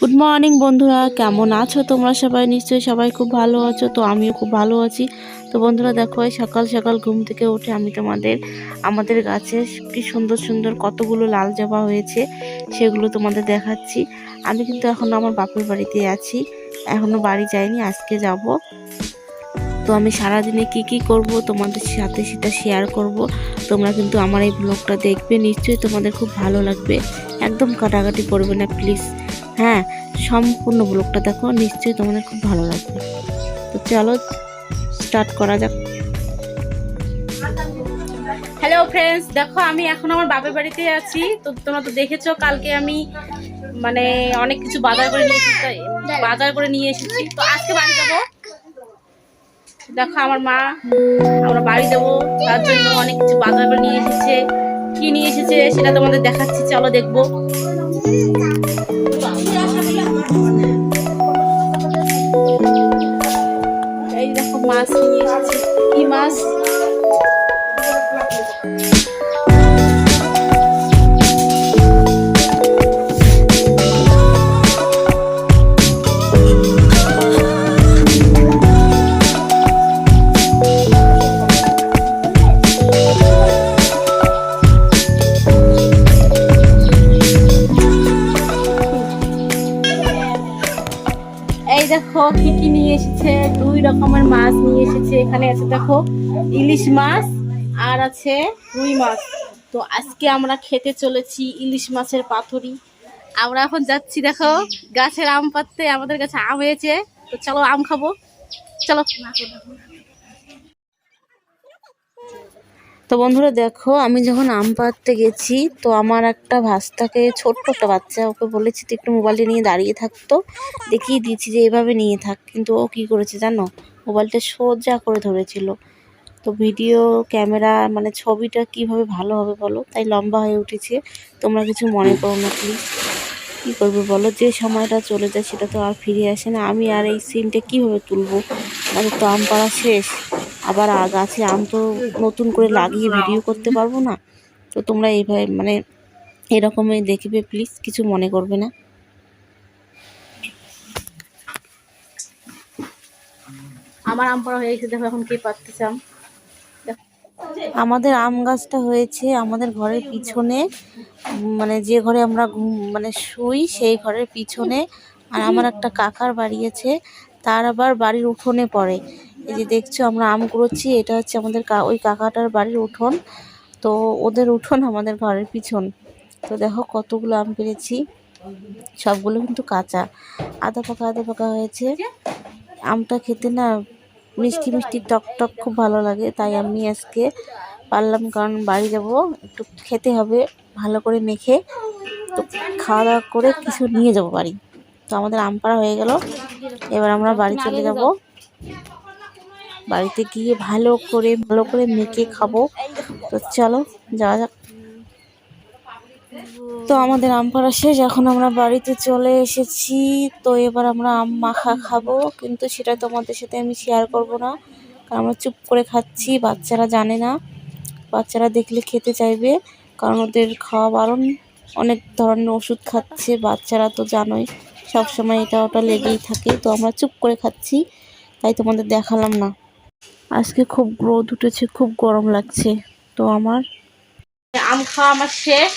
Good morning বন্ধুরা। কেমন আছো তোমরা সবাই? নিশ্চয়ই সবাই খুব ভালো আছো, তো আমিও খুব ভালো আছি। তো বন্ধুরা, দেখো সকাল সকাল ঘুম থেকে উঠে আমি তোমাদের, আমাদের গাছে কি সুন্দর সুন্দর কতগুলো লাল জবা হয়েছে সেগুলো তোমাদের দেখাচ্ছি। আমি কিন্তু এখন আমার বাপের বাড়িতে আছি এখনও বাড়ি যাইনি, আজকে যাব। তো আমি সারাদিনে কি কি করব তোমাদের সাথে সেটা শেয়ার করব। তোমরা কিন্তু আমার এই ব্লগটা দেখবে, নিশ্চয়ই তোমাদের খুব ভালো লাগবে। একদম কাটাকাটি করবে না প্লিজ হ্যাঁ সম্পূর্ণ ব্লগটা দেখো, নিশ্চয়ই তোমাদের খুব ভালো লাগবে। তো চলো স্টার্ট করা যাক। হ্যালো ফ্রেন্ডস দেখো, আমি এখন আমার বাপের বাড়িতে আছি। তো তোমরা তো দেখেছ, কালকে আমি মানে অনেক কিছু বাজার করে নিয়ে এসেছি বাজার করে নিয়ে এসেছি। তো আজকে বাড়ি যাব। দেখো, আমার মা, আমরা বাড়ি যাব। তার জন্য অনেক কিছু বাজার করে নিয়ে এসেছে। কি নিয়ে এসেছে সেটা তোমাদের দেখাচ্ছি, চলো দেখব। এই দেখো মাছ নিয়ে এসেছে। কি মাছ? রকমের মাছ নিয়ে এসেছে। এখানে আছে দেখো ইলিশ মাছ আর আছে রুই মাছ। তো আজকে আমরা খেতে চলেছি ইলিশ মাছের পাথরি আমরা এখন যাচ্ছি দেখো গাছের আম পাততে আমাদের কাছে আম হয়েছে। তো চলো আম খাব। চলো। তো বন্ধুরা দেখো, আমি যখন আম পাড়তে গেছি, তো আমার একটা ভাস্তাকে, ছোট্ট একটা বাচ্চা, ওকে বলেছি তো একটু মোবাইলটা নিয়ে দাঁড়িয়ে থাকতো দেখিয়ে দিয়েছি যে এভাবে নিয়ে থাক, কিন্তু ও কি করেছে জানো? মোবাইলটা সোজা করে ধরেছিল। তো ভিডিও, ক্যামেরা মানে ছবিটা কীভাবে ভালো হবে বলো? তাই লম্বা হয়ে উঠেছে। তোমরা কিছু মনে করো না প্লিজ কী করবে বলো? যে সময়টা চলে যায়, সেটা তো আর ফিরে আসে না। আমি আর এই সিনটা কীভাবে তুলবো? আমাদের তো আম পাড়া শেষ। আবার গাছে আম তো নতুন করে লাগিয়ে ভিডিও করতে পারব না। তো তোমরা এইভাবে মানে এরকমই দেখবে প্লিজ কিছু মনে করবে না। আমার আম পড়া হয়ে গেছে দেখো এখন কে পারতেছে আম। আমাদের আম গাছটা হয়েছে আমাদের ঘরের পিছনে মানে যে ঘরে আমরা ঘুম মানে শুই সেই ঘরের পিছনে। আর আমার একটা কাকার বাড়ি আছে তার আবার বাড়ির উঠোনে পড়ে। এই যে দেখছ, আমরা আম কুড়োচ্ছি, এটা হচ্ছে আমাদের ওই কাকাটার বাড়ির উঠোন। তো ওদের উঠোন আমাদের ঘরের পিছন। তো দেখো কতগুলো আম পেরেছি, সবগুলো কিন্তু কাঁচা। আধা পাকা আধা পাকা হয়েছে। আমটা খেতে না মিষ্টি মিষ্টি টক টক খুব ভালো লাগে, তাই আমি আজকে পারলাম কারণ বাড়ি যাব, একটু খেতে হবে, ভালো করে মেখে। তো খাওয়া দাওয়া করে কিছু নিয়ে যাব বাড়ি। তো আমাদের আম পাড়া হয়ে গেল, এবার আমরা বাড়ি চলে যাব। বাড়িতে গিয়ে ভালো করে ভালো করে মেখে খাব। তো চলো, যাওয়া যাক। তো আমাদের আম পাড়া শেষ, এখন আমরা বাড়িতে চলে এসেছি। তো এবার আমরা আম মাখা খাব, কিন্তু সেটা তোমাদের সাথে আমি শেয়ার করব না। কারণ আমরা চুপ করে খাচ্ছি, বাচ্চারা জানে না। বাচ্চারা দেখলে খেতে চাইবে, কারণ ওদের খাওয়া বারণ। অনেক ধরনের ওষুধ খাচ্ছে, বাচ্চারা তো জানোই সব সময় এটা ওটা লেগেই থাকে। তো আমরা চুপ করে খাচ্ছি, তাই তোমাদের দেখালাম না। আজকে খুব রোদ উঠেছে, খুব গরম লাগছে। তো আমার আম খাওয়া আমার শেষ,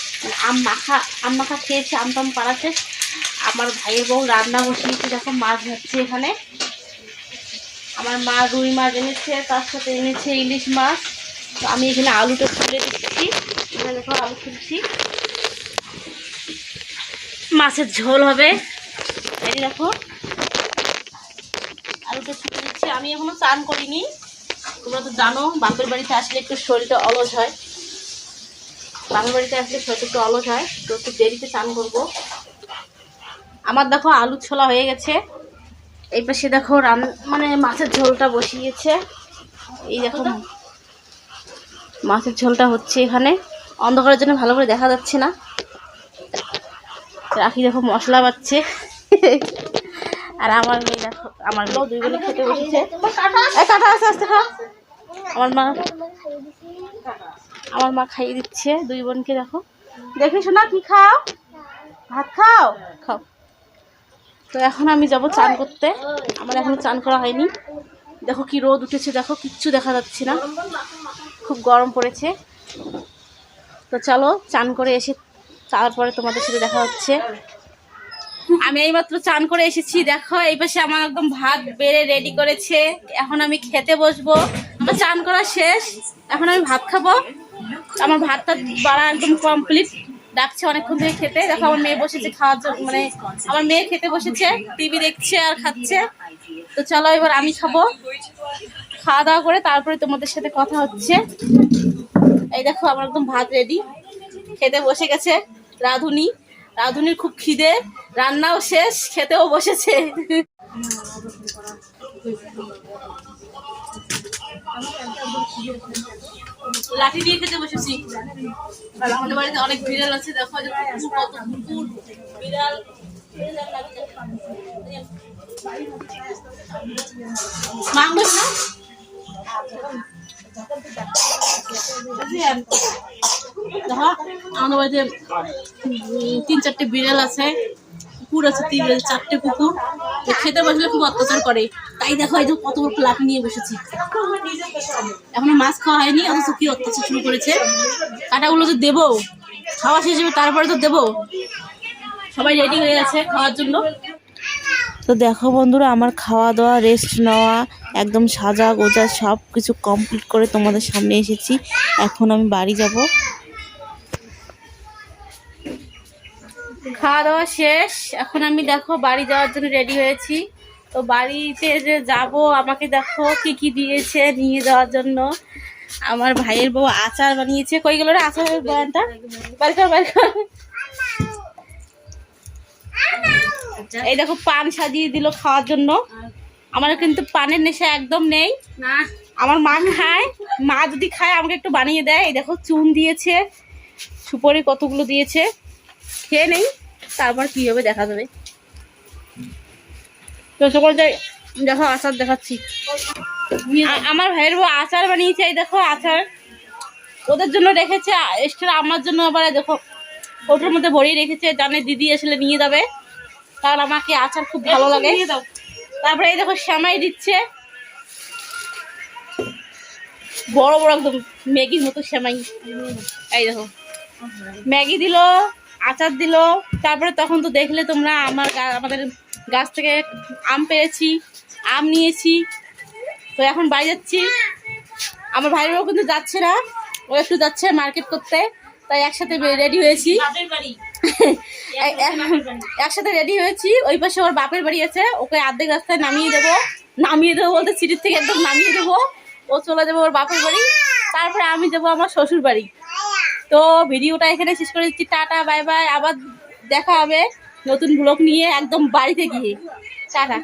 আম মাখা আম মাখা খেয়েছি, আম টাম পাড়াতে। আমার ভাইয়ের বউ রান্না বসিয়েছে, দেখো মাছ ভাজছে এখানে। আমার মা রুই মাছ এনেছে, তার সাথে এনেছে ইলিশ মাছ। তো আমি এখানে আলুটা তুলে দিচ্ছি। এখানে দেখো আলু তুলছি। মাছের ঝোল হবে। এই দেখো। আলুটা ছুটে দিচ্ছি। আমি এখনও চান করিনি। তোমরা তো জানো বাপের বাড়িতে আসলে একটু শরীরটা অলস হয়। বাপের বাড়িতে আসলে শরীরটা একটু অলস হয় তো একটু দেরিতে চান করব। আমার দেখো আলু ছোলা হয়ে গেছে। এই পাশে দেখো রান মানে মাছের ঝোলটা বসিয়েছে। এই দেখো মাছের ঝোলটা হচ্ছে এখানে। অন্ধকারের জন্য ভালো করে দেখা যাচ্ছে না। রাখি দেখো মশলা বাচ্ছে আর আমার মেয়ে দেখো আমার মেয়ে। দুই বোনে খেতে বসেছে। কাটা আস্তে আস্তে খা। আমার মা আমার মা খাইয়ে দিচ্ছে দুই বোনকে দেখো। দেখে শোনা কি খাও? ভাত খাও? খাও। তো এখন আমি যাব চান করতে। আমার এখনও চান করা হয়নি। দেখো কি রোদ উঠেছে দেখো কিচ্ছু দেখা যাচ্ছে না। খুব গরম পড়েছে। তো চলো চান করে এসে তারপরে তোমাদের সাথে দেখা হচ্ছে। আমি এইমাত্র চান করে এসেছি, দেখো, এই পাশে আমার একদম ভাত বেড়ে রেডি করেছে। এখন আমি খেতে বসবো। আমার চান করা শেষ। এখন আমি ভাত খাব। আমার ভাতটা বাড়া একদম কমপ্লিট ডাকছে অনেকক্ষণ ধরে খেতে। দেখো, আমার মেয়ে বসেছে খাওয়ার জন্য মানে আমার মেয়ে খেতে বসেছে, টিভি দেখছে আর খাচ্ছে। তো চলো, এবার আমি খাব। খাওয়া দাওয়া করে তারপরে তোমাদের সাথে কথা হচ্ছে। এই দেখো, আমার একদম ভাত রেডি খেতে বসে গেছে রাধুনি। রাধুনির খুব খিদে, রান্নাও শেষ, খেতেও বসেছে। লাঠি দিয়ে খেতে বসেছি। আমাদের বাড়িতে অনেক বিড়াল আছে, দেখো কত কুকুর বিড়াল। মাংস না? আমাদের বাড়িতে তিন চারটে বিড়াল আছে, কুকুর আছে, তিন চারটে কুকুর। খেতে বসলে খুব অত্যাচার করে। তাই দেখো, এই যে কত বড় লাঠি নিয়ে বসেছি। এখনও মাছ খাওয়া হয়নি, অথচ কি অত্যাচার শুরু করেছে। কাটাগুলো তো দেবো। খাওয়া শেষ হবে, তারপরে তো দেবো। সবাই রেডি হয়ে গেছে খাওয়ার জন্য। তো দেখো বন্ধুরা, আমার খাওয়া দাওয়া রেস্ট নেওয়া, একদম সাজা গোজা সব কিছু কমপ্লিট করে তোমাদের সামনে এসেছি। এখন আমি বাড়ি যাব। খাওয়া দাওয়া শেষ। এখন আমি দেখো বাড়ি যাওয়ার জন্য রেডি হয়েছি। তো বাড়িতে যে যাব আমাকে দেখো কি কি দিয়েছে নিয়ে যাওয়ার জন্য। আমার ভাইয়ের বউ আচার বানিয়েছে। কই গেল রে আচারের বয়ানটা? বাড়ি কর বাড়ি কর এই দেখো পান সাজিয়ে দিল খাওয়ার জন্য। আমার কিন্তু পানের নেশা একদম নেই। না। আমার মা খায়। মা যদি খায় আমাকে একটু বানিয়ে দেয়। এই দেখো চুন দিয়েছে। সুপারি কতগুলো দিয়েছে? খেয়ে নেই। তারপর কি হবে দেখা যাবে? তো সকলকে দেখো আচার দেখাচ্ছি। আমার ভাইয়ের বউ আচার বানিয়েছে এই দেখো আচার। ওদের জন্য রেখেছে এক্সট্রা আমার জন্য আবার দেখো ওটার মধ্যে ভরিয়ে রেখেছে জানে দিদি আসলে নিয়ে যাবে। কারণ আমাকে আচার খুব ভালো লাগে। তারপরে এই দেখো শ্যামাই দিচ্ছে। বড় বড় একদম ম্যাগির মতো শ্যামাই। এই দেখো ম্যাগি দিল। আচার দিল তারপরে তখন তো দেখলে তোমরা আমার আমাদের গাছ থেকে আম পেয়েছি আম নিয়েছি। তো এখন বাড়ি যাচ্ছি। আমার ভাই ভাইয়েরও কিন্তু যাচ্ছে না ও একটু যাচ্ছে মার্কেট করতে তাই একসাথে রেডি হয়েছি। একসাথে রেডি হয়েছি ওই পাশে ওর বাপের বাড়ি আছে ওকে অর্ধেক রাস্তায় নামিয়ে দেবো। নামিয়ে দেবো বলতে সিটির থেকে একদম নামিয়ে দেবো। ও চলে যাবে ওর বাপের বাড়ি তারপরে আমি যাব আমার শ্বশুর বাড়ি। তো ভিডিওটা এখানে শেষ করে দিচ্ছি। Tata, bye bye. আবার দেখা হবে নতুন ব্লগ নিয়ে একদম বাড়িতে গিয়ে। টাটা।